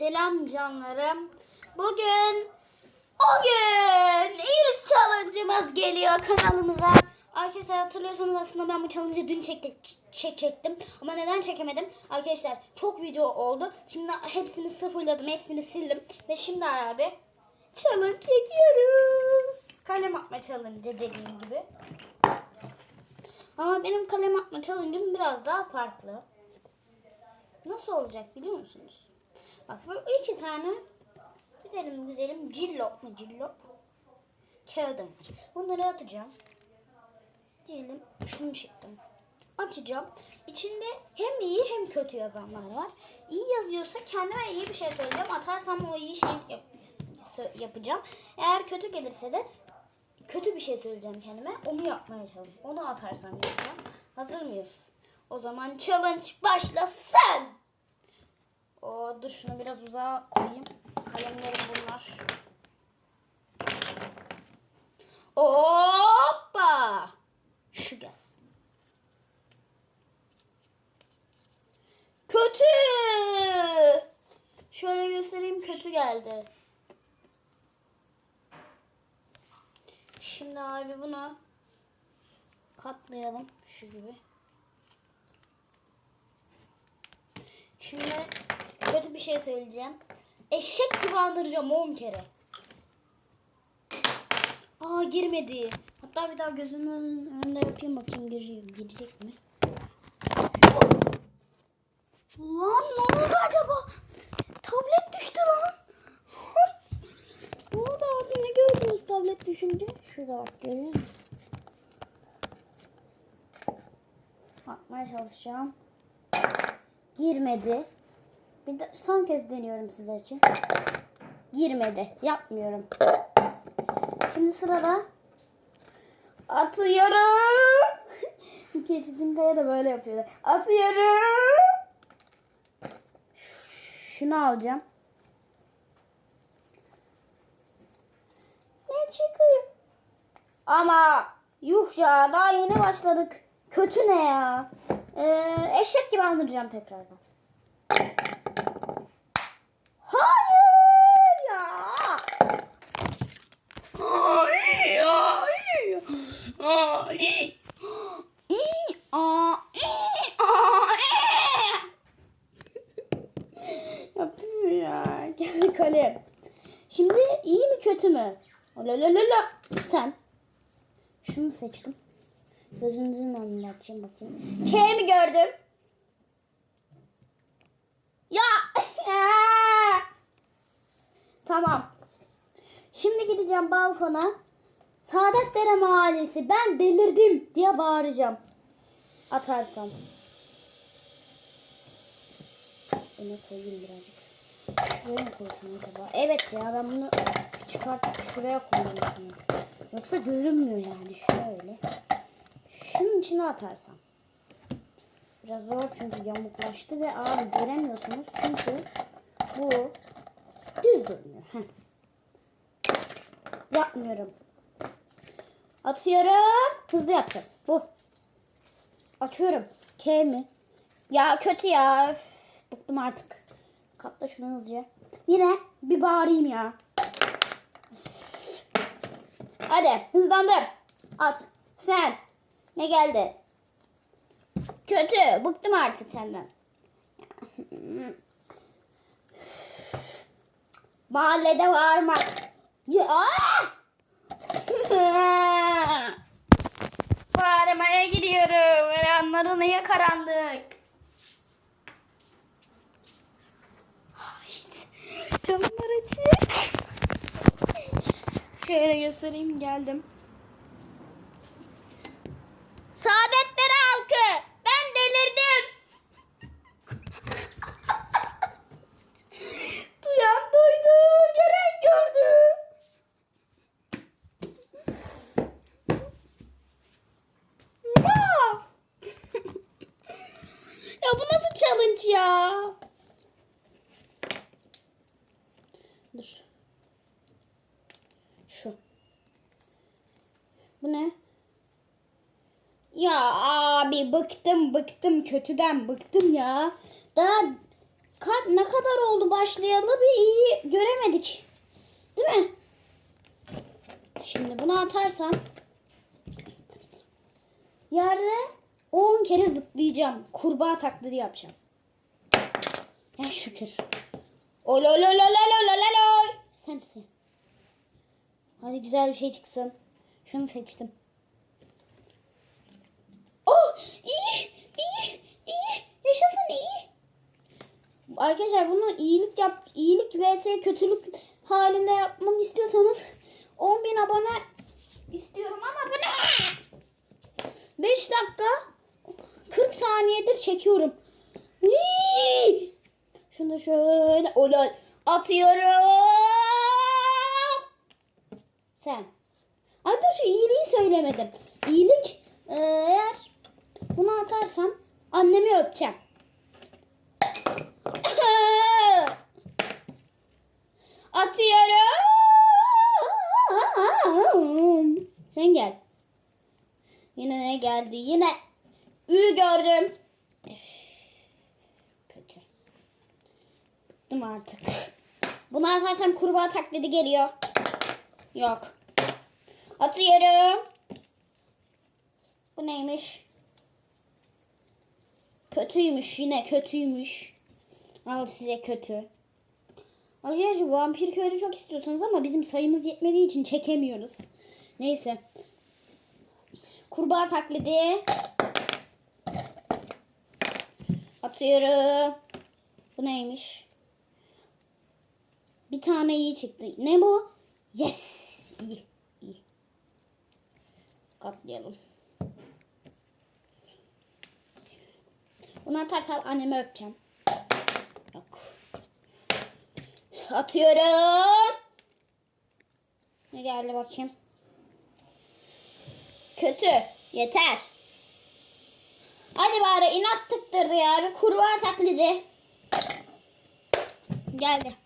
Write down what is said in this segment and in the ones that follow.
Selam canlarım. Bugün o gün ilk challenge'ımız geliyor kanalımıza. Arkadaşlar hatırlıyorsanız aslında ben bu challenge'ı dün çektik, çekecektim. Ama neden çekemedim? Arkadaşlar çok video oldu. Şimdi hepsini sıfırladım, hepsini sildim. Ve şimdi abi challenge çekiyoruz. Kalem atma challenge dediğim gibi. Ama benim kalem atma challenge'ım biraz daha farklı. Nasıl olacak biliyor musunuz? Bak böyle iki tane güzelim güzelim cillop mu cillop kağıdım var. Bunları atacağım. Diyelim şunu çektim. Açacağım. İçinde hem iyi hem kötü yazanlar var. İyi yazıyorsa kendime iyi bir şey söyleyeceğim. Atarsam o iyi şeyi yap- yapacağım. Eğer kötü gelirse de kötü bir şey söyleyeceğim kendime. Onu yapmaya çalışacağım. Onu atarsam yapacağım. Hazır mıyız? O zaman challenge başlasın. Şunu biraz uzağa koyayım. Kalemlerim bunlar. Hoppa! Şu gelsin. Kötü! Şöyle göstereyim kötü geldi. Şimdi abi bunu katlayalım şu gibi. Şimdi bir şey söyleyeceğim. Eşek gibi andıracağım 10 kere. Aa girmedi. Hatta bir daha gözümün önünde yapayım bakayım girecek, girecek mi? Lan ne oldu acaba? Tablet düştü lan. ne oldu abi ne gördünüz tablet düşünce? Şurada bak görüyor musun? Atmaya çalışacağım. Girmedi. Bir de son kez deniyorum sizler için. Girmedi. Yapmıyorum. Şimdi sırada atıyorum. Keçitin Kaya da böyle yapıyordu. Atıyorum. Şunu alacağım. Ne çıkıyor? Ama yuh ya daha yeni başladık. Kötü ne ya? Ee, eşek gibi andıracağım tekrardan. Hayır ya. Ay, ay, ay. İyi, aa, iyi, aa, iyi. Yapıyor ya. Gel kalem. Şimdi iyi mi kötü mü? La la la la. Sen. Şunu seçtim. Gözünüzün önüne bakayım. K mi gördüm? Ya. tamam. Şimdi gideceğim balkona. Saadetlere Mahallesi ben delirdim diye bağıracağım. Atarsam. Öne koyayım birazcık. Şuraya mı koysam acaba? Evet ya ben bunu çıkartıp şuraya şunu. Yoksa görünmüyor yani şöyle. Şunun içine atarsam. Biraz zor çünkü yamuklaştı ve abi göremiyorsunuz çünkü bu düz durmuyor. Yapmıyorum. Atıyorum. Hızlı yapacağız. Bu. Açıyorum. K mi? Ya kötü ya. Bıktım artık. Katla şunu hızlıca. Yine bir bağırayım ya. Hadi hızlandır. At. Sen. Ne geldi? Kötü. Bıktım artık senden. Mahallede bağırmak. Ya! Bağırmaya gidiyorum. Yanları niye karanlık? Camlar açık. Şöyle göstereyim geldim. Saadetleri halkı. Ben delirdim. Duyan duydu. Gören gördü. Ya bu nasıl challenge ya? Dur. Şu. Bu ne? Ya abi bıktım bıktım kötüden bıktım ya. Daha ka- ne kadar oldu başlayalı bir iyi göremedik. Değil mi? Şimdi bunu atarsam yerde 10 kere zıplayacağım. Kurbağa taklidi yapacağım. Ya şükür. Ololololololololoy. Sensin. Hadi güzel bir şey çıksın. Şunu seçtim. İyi iyi iyi yaşasın iyi. Arkadaşlar bunu iyilik yap iyilik vs kötülük halinde yapmamı istiyorsanız 10.000 abone istiyorum ama bu ne? 5 dakika 40 saniyedir çekiyorum. Hii! Şunu şöyle olay atıyorum. Sen. Ay dur şu iyiliği söylemedim. İyilik e, eğer bunu atarsam annemi öpeceğim. Atıyorum. Sen gel. Yine ne geldi? Yine Ü gördüm. Kötü. Bıktım artık. Bunu atarsam kurbağa taklidi geliyor. Yok. Atıyorum. Bu neymiş? Kötüymüş yine kötüymüş. Al size kötü. Arkadaşlar vampir köylü çok istiyorsanız ama bizim sayımız yetmediği için çekemiyoruz. Neyse. Kurbağa taklidi. Atıyorum. Bu neymiş? Bir tane iyi çıktı. Ne bu? Yes. İyi. iyi. Katlayalım. Bunu atarsam annemi öpeceğim. Yok. Atıyorum. Ne geldi bakayım. Kötü. Yeter. Hadi bari inat tıktırdı ya. Bir kurbağa taklidi. Geldi.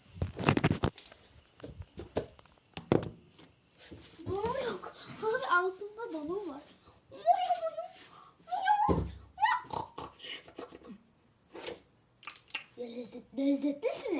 Donum yok. Abi altında donum var. Lezzetlisiniz.